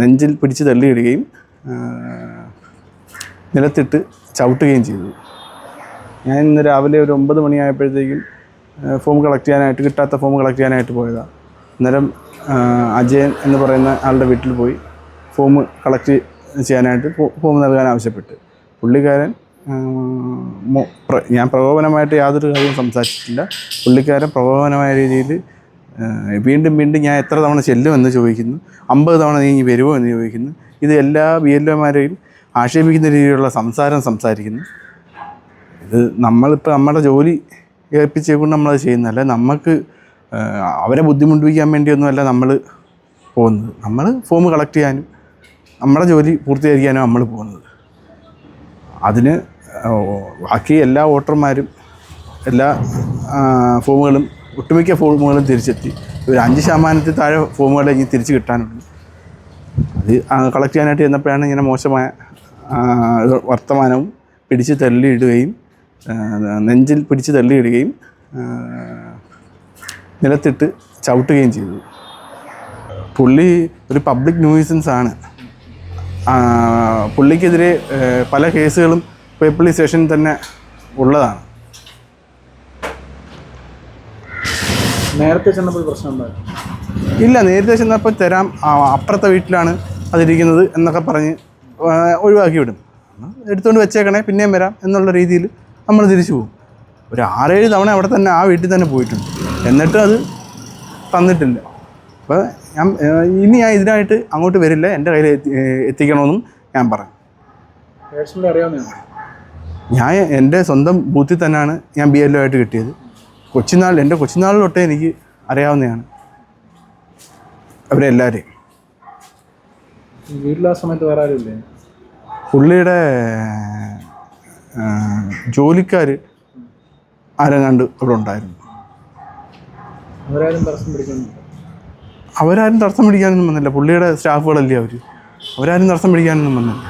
നെഞ്ചിൽ പിടിച്ച് തള്ളിയിടുകയും നിലത്തിട്ട് ചവിട്ടുകയും ചെയ്തു. ഞാൻ ഇന്ന് രാവിലെ ഒരു ഒമ്പത് മണിയായപ്പോഴത്തേക്കും ഫോം കളക്ട് ചെയ്യാനായിട്ട് കിട്ടാത്ത ഫോം കളക്ട് ചെയ്യാനായിട്ട് പോയതാണ് അന്നേരം അജയൻ എന്ന് പറയുന്ന ആളുടെ വീട്ടിൽ പോയി ഫോം കളക്ട് ചെയ്യാനായിട്ട് ഫോം നൽകാൻ ആവശ്യപ്പെട്ട്. പുള്ളിക്കാരൻ ഞാൻ പ്രകോപനമായിട്ട് യാതൊരു കാര്യവും സംസാരിച്ചിട്ടില്ല. പുള്ളിക്കാരൻ പ്രകോപനമായ രീതിയിൽ വീണ്ടും വീണ്ടും ഞാൻ എത്ര തവണ ചെല്ലുമെന്ന് ചോദിക്കുന്നു. അമ്പത് തവണ നീ ഇനി വരുമോ എന്ന് ചോദിക്കുന്നു. ഇത് എല്ലാ ബി എൽ ഒമാരെയും ആക്ഷേപിക്കുന്ന രീതിയിലുള്ള സംസാരം സംസാരിക്കുന്നു. ഇത് നമ്മളിപ്പോൾ നമ്മുടെ ജോലി ഏൽപ്പിച്ചുകൊണ്ട് നമ്മളത് ചെയ്യുന്നതല്ല. നമുക്ക് അവരെ ബുദ്ധിമുട്ടിപ്പിക്കാൻ വേണ്ടിയൊന്നുമല്ല നമ്മൾ പോകുന്നത്. നമ്മൾ ഫോം കളക്ട് ചെയ്യാനും നമ്മുടെ ജോലി പൂർത്തീകരിക്കാനും നമ്മൾ പോകുന്നത്. അതിന് ബാക്കി എല്ലാ വോട്ടർമാരും എല്ലാ ഫോമുകളും ഒട്ടുമിക്ക ഫോമുകളും തിരിച്ചെത്തി. ഒരു അഞ്ച് ശതമാനത്തിൽ താഴെ ഫോമുകളെ ഇനി തിരിച്ച് കിട്ടാനുണ്ട്. അത് കളക്ട് ചെയ്യാനായിട്ട് ചെന്നപ്പോഴാണ് ഇങ്ങനെ മോശമായ വർത്തമാനവും പിടിച്ച് തള്ളിയിടുകയും നെഞ്ചിൽ പിടിച്ച് തള്ളിയിടുകയും നിലത്തിട്ട് ചവിട്ടുകയും ചെയ്തു. പുള്ളി ഒരു പബ്ലിക് ന്യൂയിസൻസ് ആണ്. പുള്ളിക്കെതിരെ പല കേസുകളും പേപ്പിളി സ്റ്റേഷനിൽ തന്നെ ഉള്ളതാണ്. നേരത്തെ ചെന്നപ്പോൾ പ്രശ്നം ഉണ്ടായിരുന്നു ഇല്ല നേരത്തെ ചെന്നപ്പോൾ തരാം. അപ്പുറത്തെ വീട്ടിലാണ് അതിരിക്കുന്നത് എന്നൊക്കെ പറഞ്ഞ് ഒഴിവാക്കി വിടും. എടുത്തുകൊണ്ട് വെച്ചേക്കണേ പിന്നെയും വരാം എന്നുള്ള രീതിയിൽ നമ്മൾ തിരിച്ചു പോകും. ഒരു ആറേഴ് തവണ അവിടെ തന്നെ ആ വീട്ടിൽ തന്നെ പോയിട്ടുണ്ട്. എന്നിട്ടും അത് തന്നിട്ടില്ല. അപ്പോൾ ഞാൻ ഇനി ഞാൻ ഇതിനായിട്ട് അങ്ങോട്ട് വരില്ല എന്റെ കയ്യിൽ എത്തി എത്തിക്കണമെന്നും ഞാൻ പറഞ്ഞു ഞാൻ എന്റെ സ്വന്തം ബൂത്തിൽ തന്നെയാണ് ഞാൻ ബി എൽ ആയിട്ട് കിട്ടിയത്. കൊച്ചുനാൾ എന്റെ കൊച്ചുനാളിൽ തൊട്ടേ എനിക്ക് അറിയാവുന്നതാണ്. അവരെല്ലാവരെയും വീട്ടിൽ ആ സമയത്ത് വേറെ ആരുമില്ലേ പുള്ളിയുടെ ജോലിക്കാർ ആരെങ്ങാണ്ട് അവിടെ ഉണ്ടായിരുന്നു. അവരാരും തടസ്സം പിടിക്കുന്നില്ല അവരാരും തടസ്സം പിടിക്കാനൊന്നും വന്നില്ല. പുള്ളിയുടെ സ്റ്റാഫുകളല്ലേ അവർ അവരാരും തടസ്സം പിടിക്കാനൊന്നും വന്നില്ല.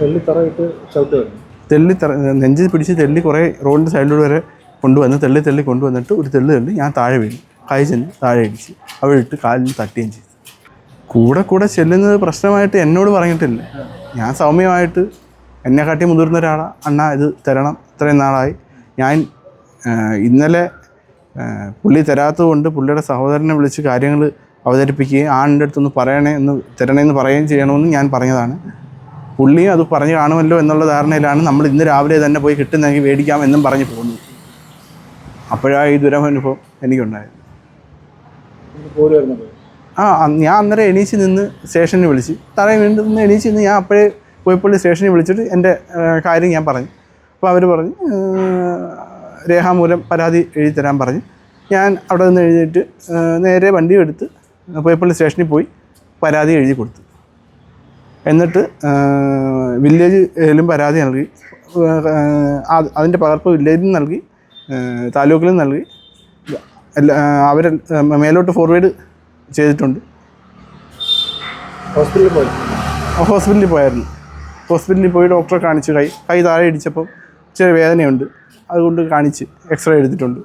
വെള്ളി തറയിട്ട് ചവിട്ട് തെള്ളി നെഞ്ചിൽ പിടിച്ച് തെള്ളി കുറേ റോഡിന്റെ സൈഡിലൂടെ വരെ കൊണ്ടുവന്ന് തെള്ളി തെള്ളി കൊണ്ടുവന്നിട്ട് ഒരു തെള്ളി തെള്ളി ഞാൻ താഴെ വീണു. കൈ ചെന്ന് താഴെ അടിച്ച് അവിടെ ഇട്ട് കാലിൽ തട്ടുകയും ചെയ്തു. കൂടെ കൂടെ ചെല്ലുന്നത് പ്രശ്നമായിട്ട് എന്നോട് പറഞ്ഞിട്ടില്ല. ഞാൻ സൗമ്യമായിട്ട് എന്നെ കാട്ടി മുതിർന്ന ഒരാളാണ് അണ്ണ ഇത് തരണം. ഇത്രയും നാളായി. ഞാൻ ഇന്നലെ പുള്ളി തരാത്തത് കൊണ്ട് പുള്ളിയുടെ സഹോദരനെ വിളിച്ച് കാര്യങ്ങൾ അവതരിപ്പിക്കുകയും ആണിന്റെ അടുത്തൊന്ന് പറയണേ എന്ന് തരണേ എന്ന് പറയുകയും ചെയ്യണമെന്ന് ഞാൻ പറഞ്ഞതാണ്. പുള്ളിയും അത് പറഞ്ഞു കാണുമല്ലോ എന്നുള്ള ധാരണയിലാണ് നമ്മൾ ഇന്ന് രാവിലെ തന്നെ പോയി കിട്ടുന്നെങ്കിൽ മേടിക്കാം എന്നും പറഞ്ഞു പോകുന്നു. അപ്പോഴാ ഈ ദുരനുഭവം എനിക്കുണ്ടായത്. ആ ഞാൻ അന്നേരം എണീച്ച് നിന്ന് സ്റ്റേഷനിൽ വിളിച്ച് തറയിൽ വീണ്ടും നിന്ന് എണീച്ച് നിന്ന് ഞാൻ അപ്പോഴേ പോയപ്പള്ളി സ്റ്റേഷനിൽ വിളിച്ചിട്ട് എന്റെ കാര്യം ഞാൻ പറഞ്ഞു. അപ്പോൾ അവർ പറഞ്ഞു രേഖാമൂലം പരാതി എഴുതി തരാൻ പറഞ്ഞു. ഞാൻ അവിടെ നിന്ന് എഴുതിയിട്ട് നേരെ വണ്ടി എടുത്ത് പോയപ്പള്ളി സ്റ്റേഷനിൽ പോയി പരാതി എഴുതി കൊടുത്തു. എന്നിട്ട് വില്ലേജിലും പരാതി നൽകി. അതിന്റെ പകർപ്പ് വില്ലേജിൽ നൽകി താലൂക്കിലും നൽകി. എല്ലാ അവർ മേലോട്ട് ഫോർവേഡ് ചെയ്തിട്ടുണ്ട്. ഹോസ്പിറ്റലിൽ പോയി. ഹോസ്പിറ്റലിൽ പോയായിരുന്നു. ഹോസ്പിറ്റലിൽ പോയി ഡോക്ടറെ കാണിച്ചു കൈ കൈ താഴെ ഇടിച്ചപ്പം ചെറിയ വേദനയുണ്ട്. അതുകൊണ്ട് കാണിച്ച് എക്സ്റേ എടുത്തിട്ടുണ്ട്.